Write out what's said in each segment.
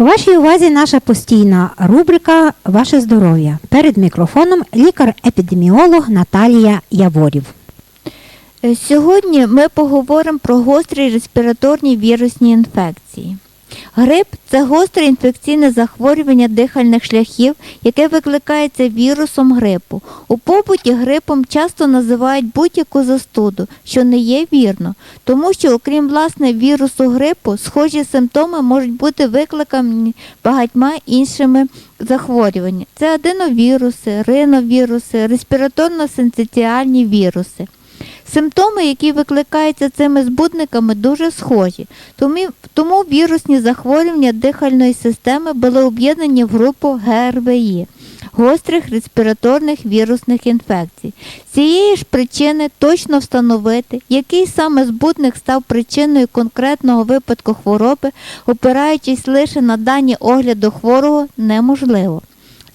Вашій увазі наша постійна рубрика Ваше здоров'я. Перед мікрофоном лікар-епідеміолог Наталія Яворів. Е, Сьогодні ми поговоримо про гострі респіраторні вірусні інфекції. Грип це гостре інфекційне захворювання дихальних шляхів, яке викликається вірусом грипу. У побуті грипом часто називають будь-яку застуду, що не є вірно, тому що, окрім власне вірусу грипу, схожі симптоми можуть бути викликані багатьма іншими захворюваннями. Це аденовіруси, риновіруси, респіраторно-синцитіальні віруси. Симптоми, які викликаються цими збудниками, дуже схожі, тому, вірусні захворювання дихальної системи були об'єднані в групу ГРВІ гострих респіраторних вірусних інфекцій. Цієї ж причини точно встановити, який саме збудник став причиною конкретного випадку хвороби, опираючись лише на дані огляду хворого, неможливо.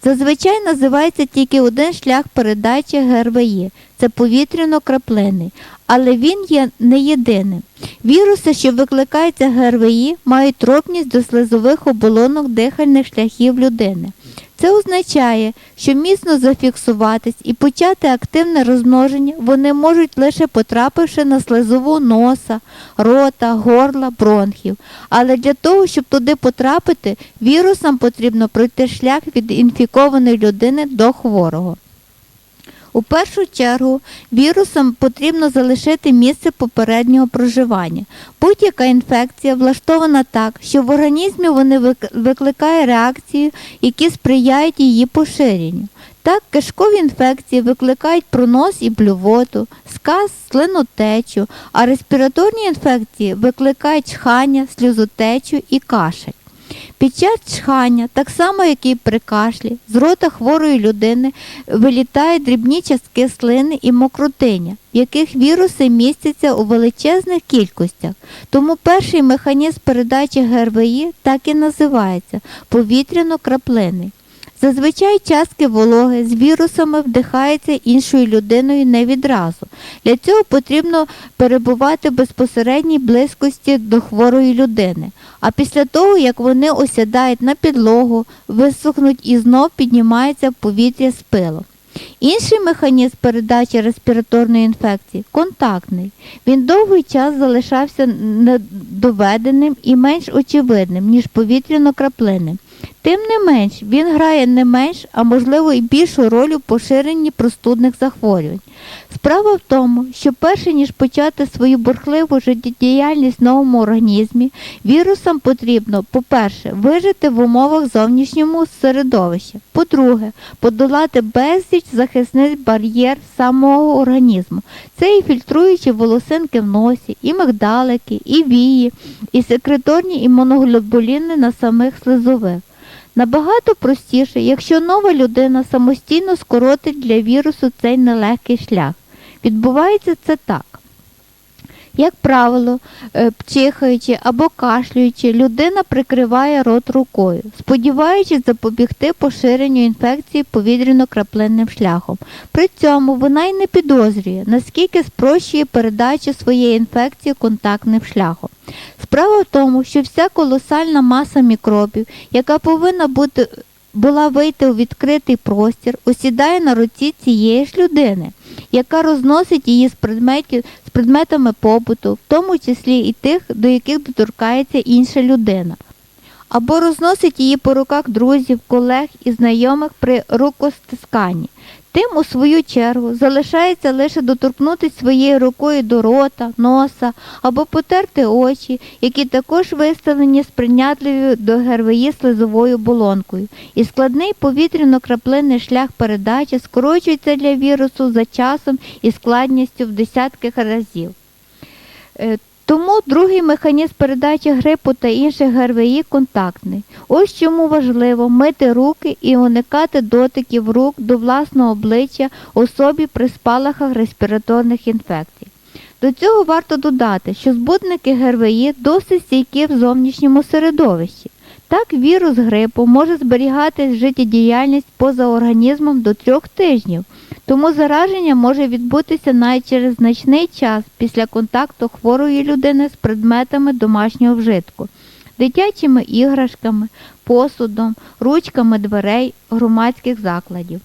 Зазвичай називається тільки один шлях передачі ГРВІ це повітряно-краплинний, але він є не єдиним. Віруси, що викликаються ГРВІ, мають тропність до слизових оболонок дихальних шляхів людини. Це означає, що міцно зафіксуватись і почати активне розмноження вони можуть лише потрапивши на слизову носа, рота, горла, бронхів. Але для того, щоб туди потрапити, вірусам потрібно пройти шлях від інфікованої людини до хворого. У першу чергу вірусам потрібно залишити місце попереднього проживання. Будь-яка інфекція влаштована так, що в організмі вони вик- викликає реакції, які сприяють її поширенню. Так, кишкові інфекції викликають пронос і блювоту, сказ, слинотечу, а респіраторні інфекції викликають чхання, сльозотечу і кашель. Під час чхання, так само як і при кашлі, з рота хворої людини вилітають дрібні частки слини і мокротиня, в яких віруси містяться у величезних кількостях. Тому перший механізм передачі ГРВІ так і називається повітряно-краплинний. Зазвичай частки вологи з вірусами вдихаються іншою людиною не відразу. Для цього потрібно перебувати в безпосередній близькості до хворої людини. А після того, як вони осядають на підлогу, висохнуть і знов піднімається в повітря з пилом. Інший механізм передачі респіраторної інфекції контактний. Він довгий час залишався недоведеним і менш очевидним, ніж повітряно-краплинним. Тим не менш, він грає не менш, а можливо і більшу роль у поширенні простудних захворювань. Справа в тому, що перше ніж почати свою бурхливу життєдіяльність в новому організмі, вірусам потрібно, по-перше, вижити в умовах зовнішнього середовища, по-друге, подолати безліч захисний бар'єр самого організму. Це і фільтруючі волосинки в носі, і мигдалики, і вії, і секреторні імуноглобуліни на самих слизових. Набагато простіше, якщо нова людина самостійно скоротить для вірусу цей нелегкий шлях. Відбувається це так. Як правило, е, чихаючи або кашлюючи, людина прикриває рот рукою, сподіваючись запобігти поширенню інфекції повітряно-краплинним шляхом. При цьому вона й не підозрює, наскільки спрощує передачу своєї інфекції контактним шляхом. Справа в тому, що вся колосальна маса мікробів, яка повинна бути була вийти у відкритий простір, осідає на руці цієї ж людини, яка розносить її з предметів з предметами побуту, в тому числі і тих, до яких доторкається інша людина. Або розносить її по руках друзів, колег і знайомих при рукостисканні. Тим, у свою чергу, залишається лише доторкнутися своєю рукою до рота, носа або потерти очі, які також виставлені сприйнятливою до ГРВІ слизовою болонкою. І складний повітряно-краплинний шлях передачі скорочується для вірусу за часом і складністю в десятки разів. Тому другий механізм передачі грипу та інших ГРВІ контактний. Ось чому важливо мити руки і уникати дотиків рук до власного обличчя особі при спалахах респіраторних інфекцій. До цього варто додати, що збудники ГРВІ досить стійкі в зовнішньому середовищі. Так, вірус грипу може зберігати життєдіяльність поза організмом до трьох тижнів, тому зараження може відбутися навіть через значний час після контакту хворої людини з предметами домашнього вжитку, дитячими іграшками, посудом, ручками дверей громадських закладів.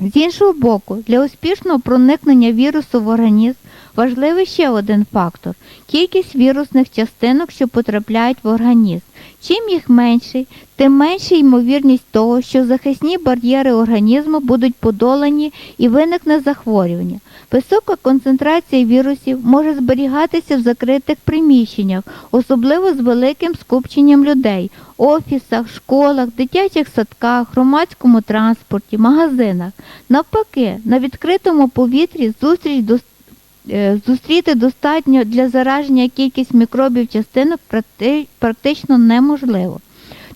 З іншого боку, для успішного проникнення вірусу в організм важливий ще один фактор кількість вірусних частинок, що потрапляють в організм. Чим їх менший, тим менша ймовірність того, що захисні бар'єри організму будуть подолані і виникне захворювання. Висока концентрація вірусів може зберігатися в закритих приміщеннях, особливо з великим скупченням людей, офісах, школах, дитячих садках, громадському транспорті, магазинах. Навпаки, на відкритому повітрі зустріч до е, Зустріти достатньо для зараження кількість мікробів частинок практично неможливо.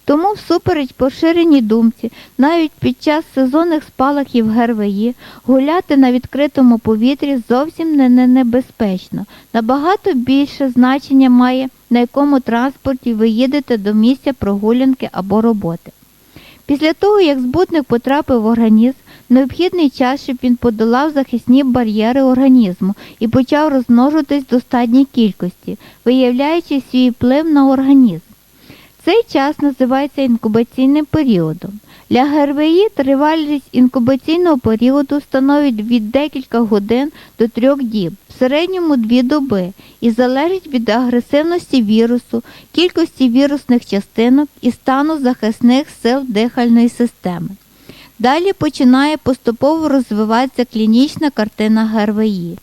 Тому, всупереч поширеній думці, навіть під час сезонних спалахів ГРВІ гуляти на відкритому повітрі зовсім не не небезпечно. Набагато більше значення має, на якому транспорті ви їдете до місця прогулянки або роботи. Після того, як збутник потрапив в організм, необхідний час, щоб він подолав захисні бар'єри організму і почав розмножуватись в достатній кількості, виявляючи свій вплив на організм. Цей час називається інкубаційним періодом. Для ГРВІ тривалість інкубаційного періоду становить від декілька годин до трьох діб, в середньому дві доби, і залежить від агресивності вірусу, кількості вірусних частинок і стану захисних сил дихальної системи. Далі починає поступово розвиватися клінічна картина ГРВІ.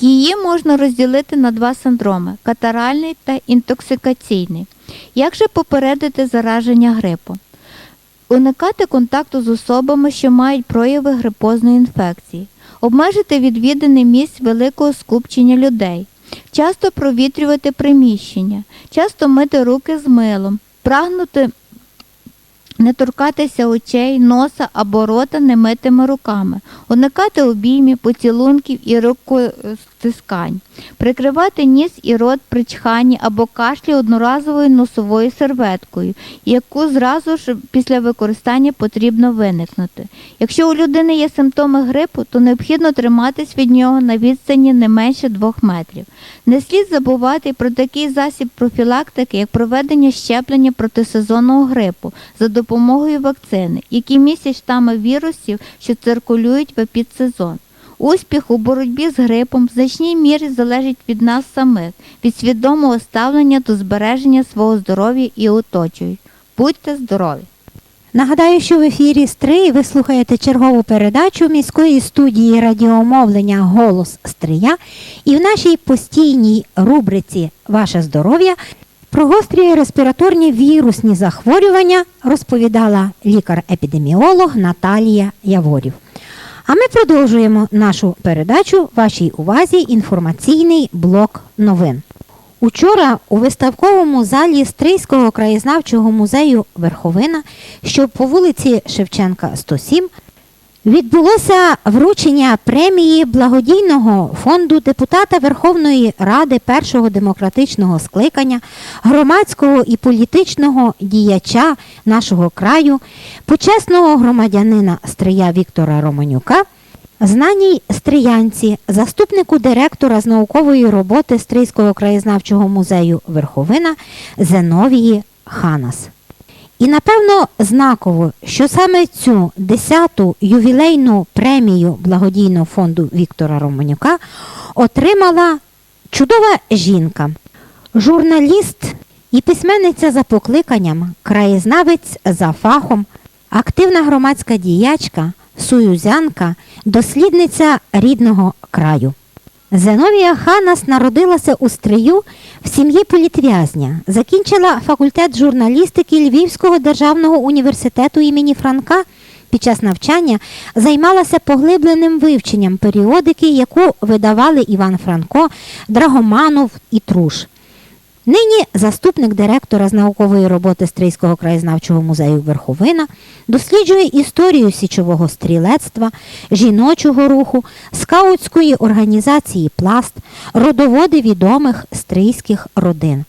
Її можна розділити на два синдроми катаральний та інтоксикаційний. Як же попередити зараження грипом? Уникати контакту з особами, що мають прояви грипозної інфекції, обмежити відвідини місць великого скупчення людей, часто провітрювати приміщення, часто мити руки з милом, прагнути не торкатися очей, носа або рота немитими руками, уникати обіймів, поцілунків і рукостискань, прикривати ніс і рот при чханні або кашлі одноразовою носовою серветкою, яку зразу ж після використання потрібно виникнути. Якщо у людини є симптоми грипу, то необхідно триматись від нього на відстані не менше 2 метрів. Не слід забувати про такий засіб профілактики, як проведення щеплення проти сезонного грипу за допомогою вакцини, які містять штами вірусів, що циркулюють в епідсезон. Успіх у боротьбі з грипом в значній мірі залежить від нас самих, від свідомого ставлення до збереження свого здоров'я і оточують. Будьте здорові! Нагадаю, що в ефірі Стрий ви слухаєте чергову передачу міської студії радіомовлення Голос Стрия і в нашій постійній рубриці Ваше здоров'я про гострі респіраторні вірусні захворювання розповідала лікар-епідеміолог Наталія Яворів. А ми продовжуємо нашу передачу вашій увазі інформаційний блок новин. Учора у виставковому залі Стрийського краєзнавчого музею Верховина, що по вулиці Шевченка 107, відбулося вручення премії благодійного фонду депутата Верховної Ради першого демократичного скликання, громадського і політичного діяча нашого краю, почесного громадянина Стрия Віктора Романюка. Знаній Стріянці, заступнику директора з наукової роботи Стрийського краєзнавчого музею Верховина Зеновії Ханас. І напевно знаково, що саме цю 10-ту ювілейну премію благодійного фонду Віктора Романюка отримала чудова жінка, журналіст і письменниця за покликанням, краєзнавець за фахом, активна громадська діячка, суюзянка, дослідниця рідного краю. Зеновія Ханас народилася у Стрию в сім'ї політв'язня, закінчила факультет журналістики Львівського державного університету імені Франка, під час навчання займалася поглибленим вивченням періодики, яку видавали Іван Франко, Драгоманов і Труш. Нині заступник директора з наукової роботи Стрийського краєзнавчого музею Верховина досліджує історію січового стрілецтва, жіночого руху, скаутської організації Пласт, родоводи відомих стрийських родин.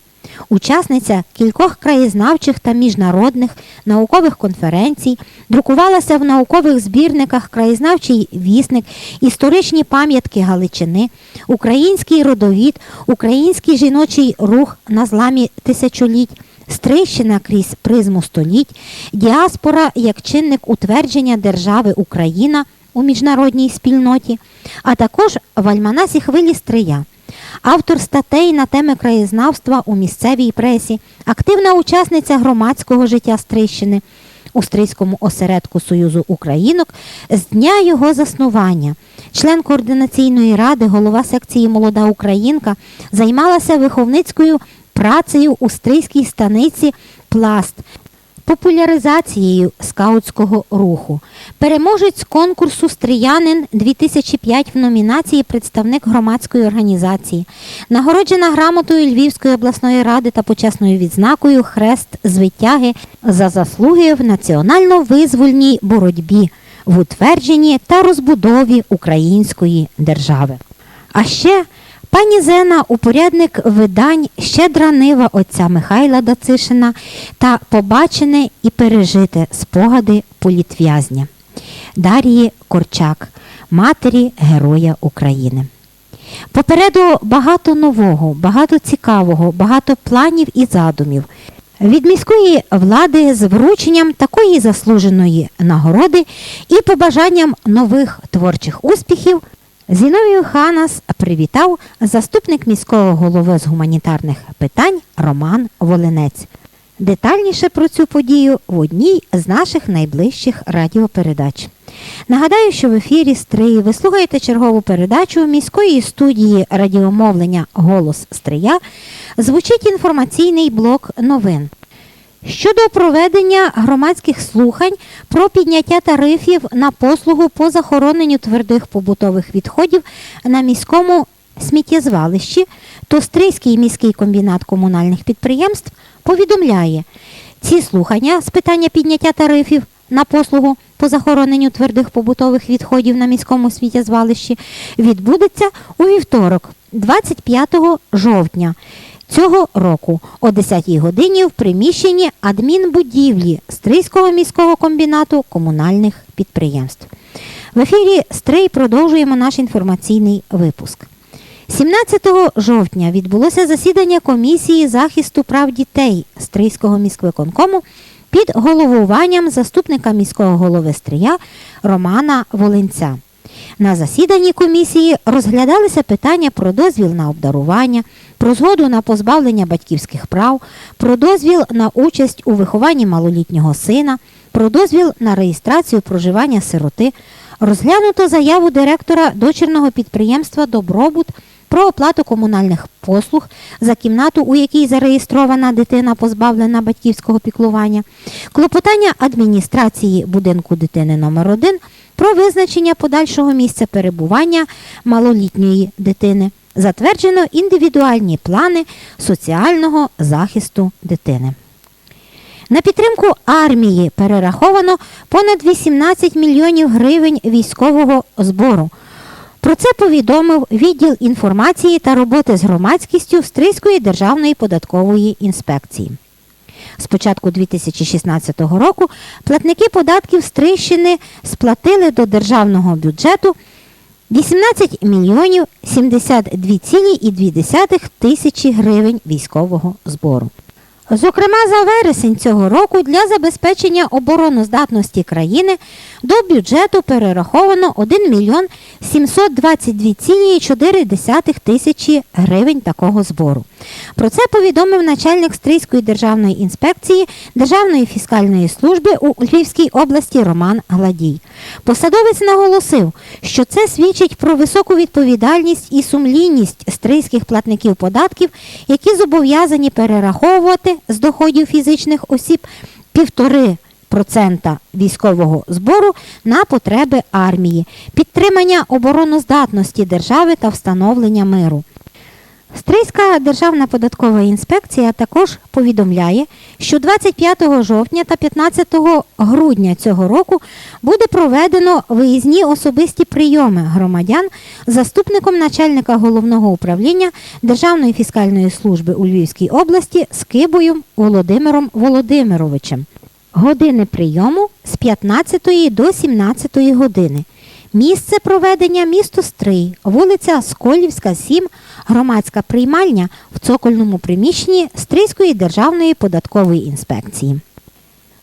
Учасниця кількох краєзнавчих та міжнародних наукових конференцій, друкувалася в наукових збірниках Краєзнавчий вісник, історичні пам'ятки Галичини, Український родовід, Український жіночий рух на зламі тисячоліть, Стрийщина крізь призму століть, діаспора як чинник утвердження держави Україна у міжнародній спільноті, а також в альманасі хвилі Стрия. Автор статей на теми краєзнавства у місцевій пресі, активна учасниця громадського життя Стрийщини у Стрийському осередку Союзу Українок з дня його заснування. Член координаційної ради, голова секції Молода Українка, займалася виховницькою працею у Стрийській станиці Пласт, популяризацією скаутського руху. Переможець конкурсу Стріянин 2005 в номінації Представник громадської організації. Нагороджена грамотою Львівської обласної ради та почесною відзнакою Хрест з витяги за заслуги в національно-визвольній боротьбі, в утвердженні та розбудові української держави. А ще Пані Зена, упорядник видань Щедра нива отця Михайла Дацишина та Побачене і пережите спогади політв'язня Дар'ї Корчак, матері Героя України. Попереду багато нового, багато цікавого, багато планів і задумів. Від міської влади з врученням такої заслуженої нагороди і побажанням нових творчих успіхів Зіновію Ханас привітав заступник міського голови з гуманітарних питань Роман Волинець. Детальніше про цю подію в одній з наших найближчих радіопередач. Нагадаю, що в ефірі Стрии ви слухаєте чергову передачу міської студії радіомовлення Голос Стрия. Звучить інформаційний блок новин. Щодо проведення громадських слухань про підняття тарифів на послугу по захороненню твердих побутових відходів на міському сміттєзвалищі, то Стрийський міський комбінат комунальних підприємств повідомляє, ці слухання з питання підняття тарифів на послугу по захороненню твердих побутових відходів на міському сміттєзвалищі відбудеться у вівторок, 25 жовтня цього року о 10-й годині в приміщенні адмінбудівлі Стрийського міського комбінату комунальних підприємств. В ефірі Стрий продовжуємо наш інформаційний випуск. 17 жовтня відбулося засідання комісії захисту прав дітей Стрийського міськвиконкому під головуванням заступника міського голови Стрия Романа Волинця. На засіданні комісії розглядалися питання про дозвіл на обдарування, про згоду на позбавлення батьківських прав, про дозвіл на участь у вихованні малолітнього сина, про дозвіл на реєстрацію проживання сироти, розглянуто заяву директора дочірного підприємства Добробут про оплату комунальних послуг за кімнату, у якій зареєстрована дитина, позбавлена батьківського піклування, клопотання адміністрації будинку дитини номер 1 про визначення подальшого місця перебування малолітньої дитини. Затверджено індивідуальні плани соціального захисту дитини. На підтримку армії перераховано понад 18 мільйонів гривень військового збору. Про це повідомив відділ інформації та роботи з громадськістю Стрийської державної податкової інспекції. З початку 2016 року платники податків Стрийщини сплатили до державного бюджету 18 мільйонів 72,2 тисячі гривень військового збору. Зокрема, за вересень цього року для забезпечення обороноздатності країни до бюджету перераховано 1 мільйон 722,4 тисячі гривень такого збору. Про це повідомив начальник Стрийської державної інспекції Державної фіскальної служби у Львівській області Роман Гладій. Посадовець наголосив, що це свідчить про високу відповідальність і сумлінність стрийських платників податків, які зобов'язані перераховувати з доходів фізичних осіб півтори процента військового збору на потреби армії, підтримання обороноздатності держави та встановлення миру. Стрийська державна податкова інспекція також повідомляє, що 25 жовтня та 15 грудня цього року буде проведено виїзні особисті прийоми громадян заступником начальника головного управління Державної фіскальної служби у Львівській області Скибою Володимиром Володимировичем. Години прийому з 15 до 17 години. Місце проведення місто Стрий, вулиця Сколівська, 7, громадська приймальня в цокольному приміщенні Стрийської державної податкової інспекції.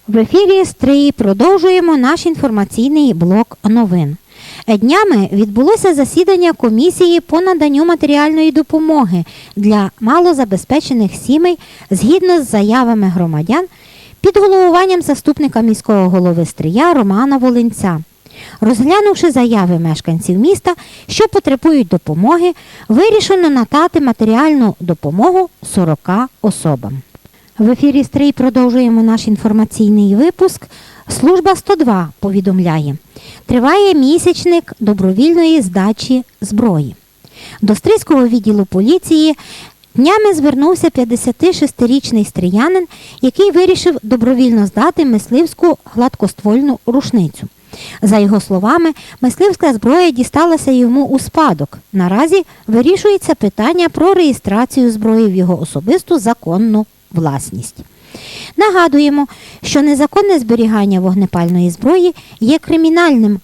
В ефірі Стрий продовжуємо наш інформаційний блок новин. Днями відбулося засідання комісії по наданню матеріальної допомоги для малозабезпечених сімей згідно з заявами громадян під головуванням заступника міського голови Стрия Романа Волинця. Розглянувши заяви мешканців міста, що потребують допомоги, вирішено надати матеріальну допомогу 40 особам. В ефірі Стрий продовжуємо наш інформаційний випуск. Служба 102 повідомляє, триває місячник добровільної здачі зброї. До Стрийського відділу поліції днями звернувся 56-річний стріянин, який вирішив добровільно здати мисливську гладкоствольну рушницю. За його словами, мисливська зброя дісталася йому у спадок. Наразі вирішується питання про реєстрацію зброї в його особисту законну власність. Нагадуємо, що незаконне зберігання вогнепальної зброї є кримінальним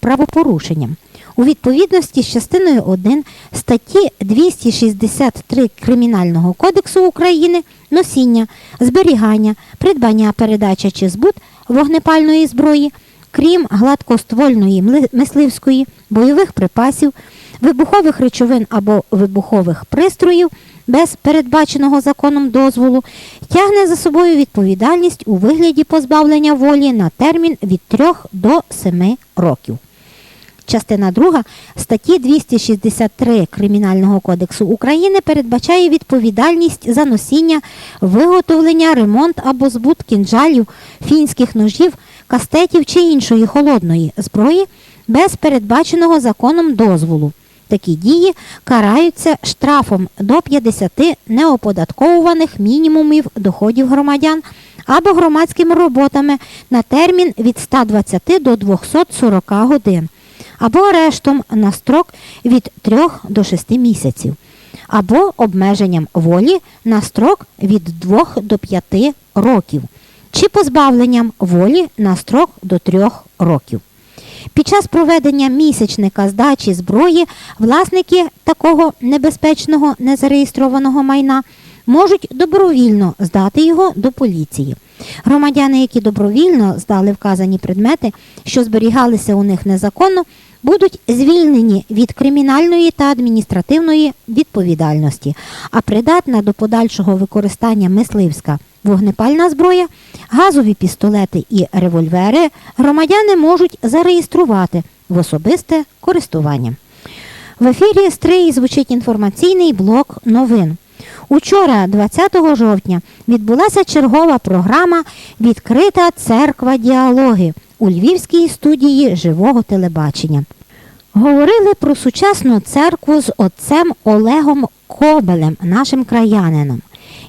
правопорушенням. У відповідності з частиною 1 статті 263 Кримінального кодексу України носіння, зберігання, придбання, передача чи збут вогнепальної зброї, крім гладкоствольної мисливської, бойових припасів, вибухових речовин або вибухових пристроїв без передбаченого законом дозволу, тягне за собою відповідальність у вигляді позбавлення волі на термін від 3 до 7 років. Частина 2 статті 263 Кримінального кодексу України передбачає відповідальність за носіння, виготовлення, ремонт або збут кінжалів, фінських ножів, кастетів чи іншої холодної зброї без передбаченого законом дозволу. Такі дії караються штрафом до 50 неоподатковуваних мінімумів доходів громадян або громадськими роботами на термін від 120 до 240 годин або арештом на строк від 3 до 6 місяців, або обмеженням волі на строк від 2 до 5 років, чи позбавленням волі на строк до 3 років. Під час проведення місячника здачі зброї власники такого небезпечного незареєстрованого майна можуть добровільно здати його до поліції. Громадяни, які добровільно здали вказані предмети, що зберігалися у них незаконно, будуть звільнені від кримінальної та адміністративної відповідальності, а придатна до подальшого використання мисливська вогнепальна зброя, газові пістолети і револьвери громадяни можуть зареєструвати в особисте користування. В ефірі Стрий звучить інформаційний блок новин. Учора, 20 жовтня, відбулася чергова програма Відкрита церква діалоги у Львівській студії живого телебачення. Говорили про сучасну церкву з отцем Олегом Кобелем, нашим краянином.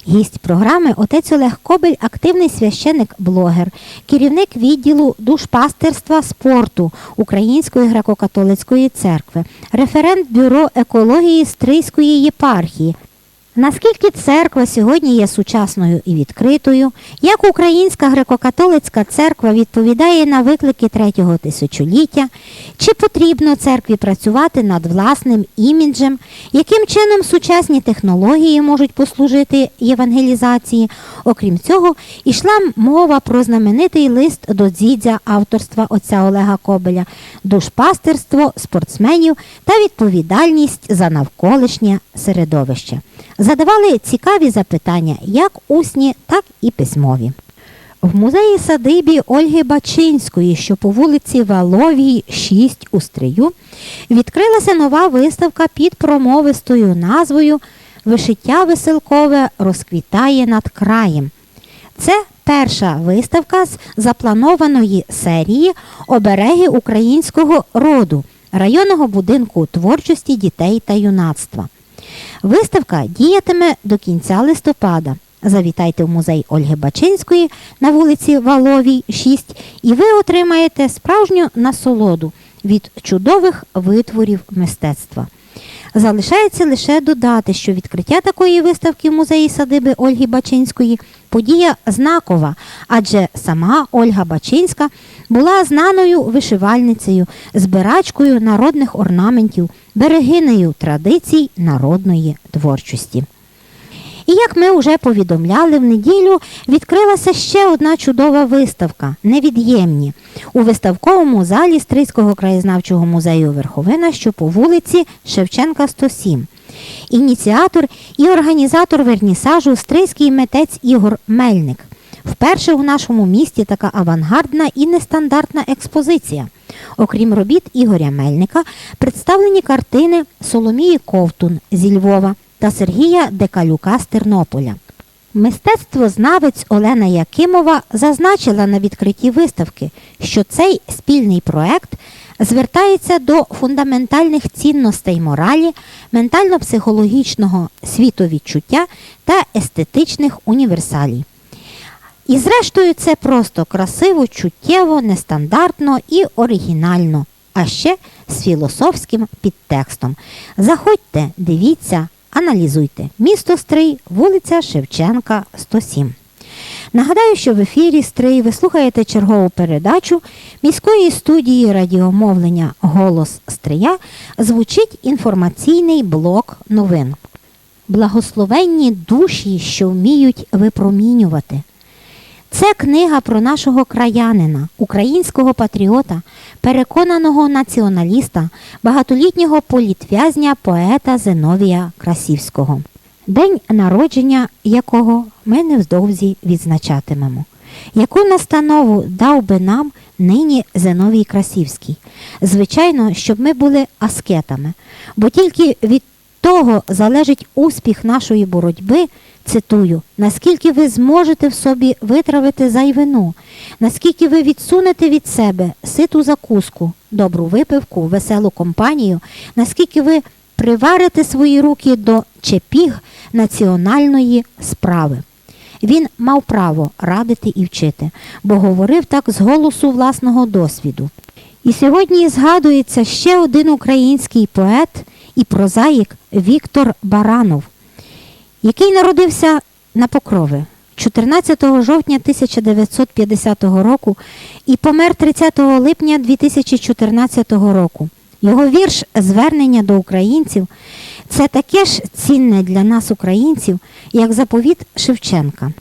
Гість програми отець Олег Кобель активний священик-блогер, керівник відділу душпастерства спорту Української греко-католицької церкви, референт бюро екології Стрийської єпархії. Наскільки церква сьогодні є сучасною і відкритою, як Українська греко-католицька церква відповідає на виклики третього тисячоліття, чи потрібно церкві працювати над власним іміджем, яким чином сучасні технології можуть послужити євангелізації. Окрім цього, ішла мова про знаменитий лист до дзідзя авторства отця Олега Кобеля, душпастерство спортсменів та відповідальність за навколишнє середовище. Задавали цікаві запитання, як усні, так і письмові. В музеї садибі Ольги Бачинської, що по вулиці Валовій, 6 у Стрию, відкрилася нова виставка під промовистою назвою Вишиття веселкове розквітає над краєм. Це перша виставка з запланованої серії Обереги українського роду районного будинку творчості дітей та юнацтва. Виставка діятиме до кінця листопада. Завітайте в музей Ольги Бачинської на вулиці Валовій, 6, і ви отримаєте справжню насолоду від чудових витворів мистецтва. Залишається лише додати, що відкриття такої виставки в музеї садиби Ольги Бачинської подія знакова, адже сама Ольга Бачинська була знаною вишивальницею, збирачкою народних орнаментів, берегинею традицій народної творчості. І як ми вже повідомляли, в неділю відкрилася ще одна чудова виставка Невід'ємні у виставковому залі Стрийського краєзнавчого музею Верховина, що по вулиці Шевченка 107. Ініціатор і організатор вернісажу стрийський митець Ігор Мельник. Вперше у нашому місті така авангардна і нестандартна експозиція. Окрім робіт Ігоря Мельника, представлені картини Соломії Ковтун зі Львова та Сергія Декалюка з Тернополя. Мистецтвознавець Олена Якимова зазначила на відкритті виставки, що цей спільний проект звертається до фундаментальних цінностей моралі, ментально-психологічного світовідчуття та естетичних універсалій. І зрештою це просто красиво, чуттєво, нестандартно і оригінально, а ще з філософським підтекстом. Заходьте, дивіться, аналізуйте. Місто Стрий, вулиця Шевченка, 107. Нагадаю, що в ефірі Стрий ви слухаєте чергову передачу міської студії радіомовлення Голос Стрия звучить інформаційний блок новин. Благословенні душі, що вміють випромінювати. Це книга про нашого краянина, українського патріота, переконаного націоналіста, багатолітнього політв'язня поета Зиновія Красівського, день народження якого ми невдовзі відзначатимемо. Яку настанову дав би нам нині Зиновій Красівський? Звичайно, щоб ми були аскетами, бо тільки від того залежить успіх нашої боротьби, цитую, наскільки ви зможете в собі витравити зайвину, наскільки ви відсунете від себе ситу закуску, добру випивку, веселу компанію, наскільки ви приварите свої руки до чепіг національної справи. Він мав право радити і вчити, бо говорив так з голосу власного досвіду. І сьогодні згадується ще один український поет і прозаїк Віктор Баранов, який народився на Покрови 14 жовтня 1950 року і помер 30 липня 2014 року. Його вірш Звернення до українців це таке ж цінне для нас, українців, як заповіт Шевченка.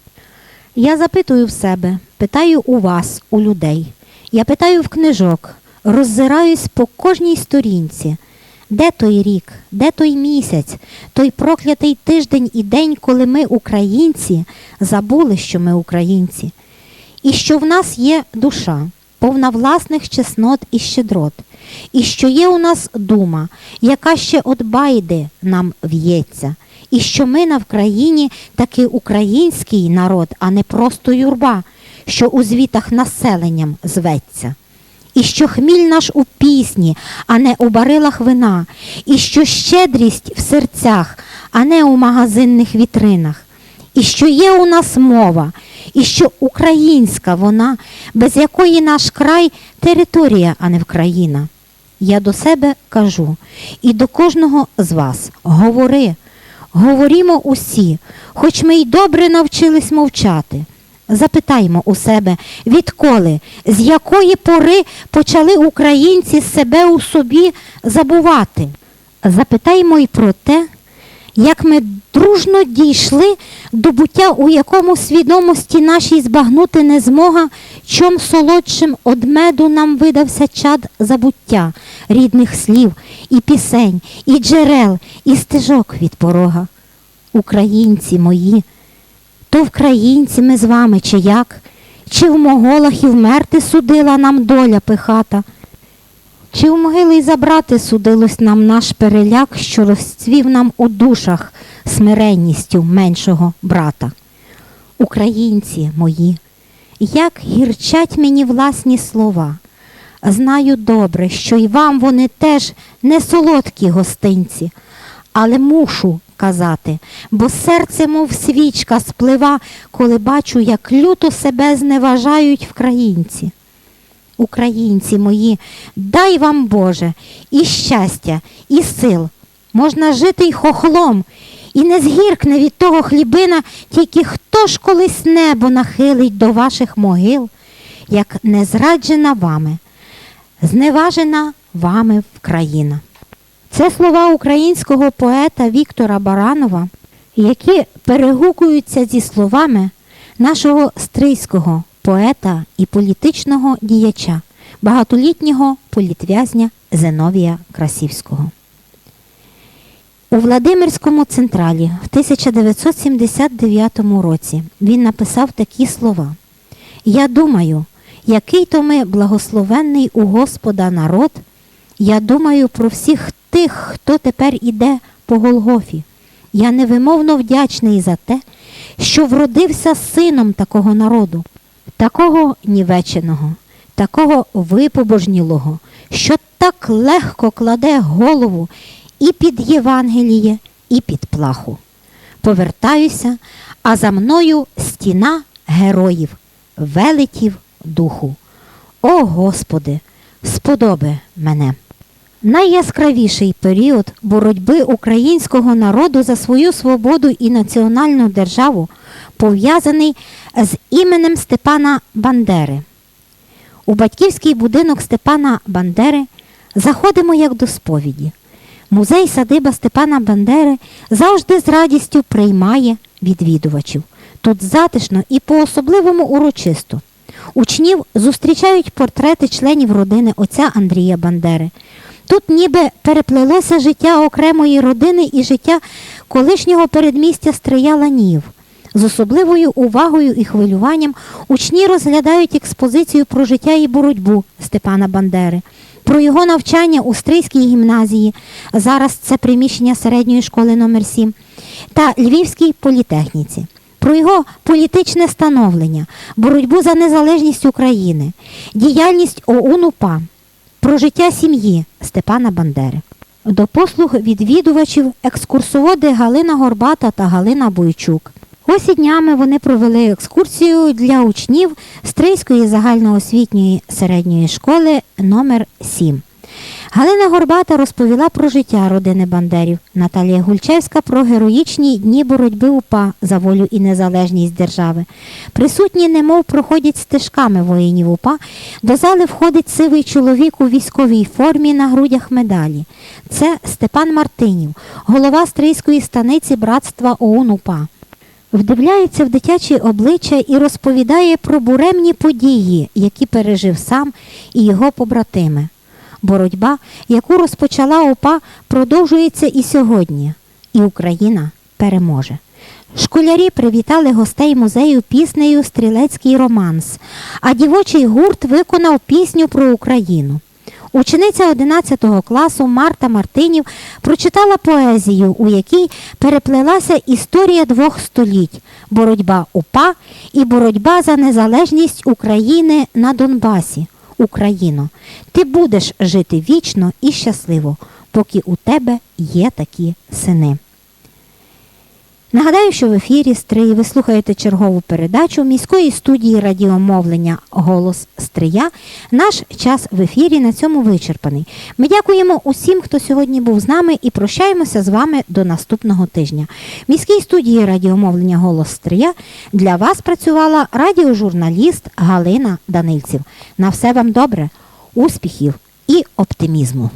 Я запитую в себе, питаю у вас, у людей. Я питаю в книжок, роззираюсь по кожній сторінці. Де той рік, де той місяць, той проклятий тиждень і день, коли ми, українці, забули, що ми українці, і що в нас є душа, повна власних чеснот і щедрот, і що є у нас дума, яка ще от байди нам в'ється, і що ми на Вкраїні таки український народ, а не просто юрба, що у звітах населенням зветься. І що хміль наш у пісні, а не у барилах вина, і що щедрість в серцях, а не у магазинних вітринах, і що є у нас мова, і що українська вона, без якої наш край територія, а не Вкраїна. Я до себе кажу і до кожного з вас говори, говорімо усі, хоч ми й добре навчились мовчати. Запитаймо у себе, відколи, з якої пори почали українці себе у собі забувати. Запитаймо й про те, як ми дружно дійшли до буття, у якому свідомості нашій збагнути не змога, чом солодшим од меду нам видався чад забуття рідних слів, і пісень, і джерел, і стежок від порога. Українці мої, то вкраїнці ми з вами, чи як? Чи в моголах і вмерти судила нам доля пихата? Чи в могили й забрати судилось нам наш переляк, що розцвів нам у душах смиренністю меншого брата? Українці мої, як гірчать мені власні слова. Знаю добре, що й вам вони теж не солодкі гостинці, але мушу казати, бо серце, мов свічка, сплива, коли бачу, як люто себе зневажають вкраїнці. Українці мої, дай вам Боже, і щастя, і сил. Можна жити й хохлом, і не згіркне від того хлібина, тільки хто ж колись небо нахилить до ваших могил, як не зраджена вами, зневажена вами Вкраїна. Це слова українського поета Віктора Баранова, які перегукуються зі словами нашого стрийського поета і політичного діяча, багатолітнього політв'язня Зиновія Красівського. У Владимирському централі в 1979 році він написав такі слова. Я думаю, який то ми благословенний у Господа народ. Я думаю про всіх тих, хто тепер іде по Голгофі. Я невимовно вдячний за те, що вродився сином такого народу, такого нівеченого, такого випобожнілого, що так легко кладе голову і під Євангеліє, і під плаху. Повертаюся, а за мною стіна героїв, велетів духу. О Господи, сподоби мене. Найяскравіший період боротьби українського народу за свою свободу і національну державу пов'язаний з іменем Степана Бандери. У батьківський будинок Степана Бандери заходимо як до сповіді. Музей садиба Степана Бандери завжди з радістю приймає відвідувачів. Тут затишно і по-особливому урочисто. Учнів зустрічають портрети членів родини отця Андрія Бандери. Тут ніби переплелося життя окремої родини і життя колишнього передмістя Стрия-Ланів. З особливою увагою і хвилюванням учні розглядають експозицію про життя і боротьбу Степана Бандери, про його навчання у Стрийській гімназії, зараз це приміщення середньої школи номер 7 та Львівській політехніці, про його політичне становлення, боротьбу за незалежність України, діяльність ОУН-УПА, про життя сім'ї Степана Бандери. До послуг відвідувачів екскурсоводи Галина Горбата та Галина Бойчук. Ось і днями вони провели екскурсію для учнів Стрийської загальноосвітньої середньої школи номер 7 Галина Горбата розповіла про життя родини Бандерів, Наталія Гульчевська про героїчні дні боротьби УПА за волю і незалежність держави. Присутні, немов проходять стежками воїнів УПА, до зали входить сивий чоловік у військовій формі на грудях медалі. Це Степан Мартинів, голова Стрийської станиці братства ОУН УПА. Вдивляється в дитячі обличчя і розповідає про буремні події, які пережив сам і його побратими. Боротьба, яку розпочала ОПА, продовжується і сьогодні, і Україна переможе. Школярі привітали гостей музею піснею Стрілецький романс, а дівочий гурт виконав пісню про Україну. Учениця 11 класу Марта Мартинів прочитала поезію, у якій переплелася історія двох століть боротьба УПА і боротьба за незалежність України на Донбасі. Україно, ти будеш жити вічно і щасливо, поки у тебе є такі сини. Нагадаю, що в ефірі Стрий ви слухаєте чергову передачу міської студії радіомовлення Голос Стрия. Наш час в ефірі на цьому вичерпаний. Ми дякуємо усім, хто сьогодні був з нами, і прощаємося з вами до наступного тижня. В міській студії радіомовлення Голос Стрия для вас працювала радіожурналіст Галина Данильців. На все вам добре, успіхів і оптимізму!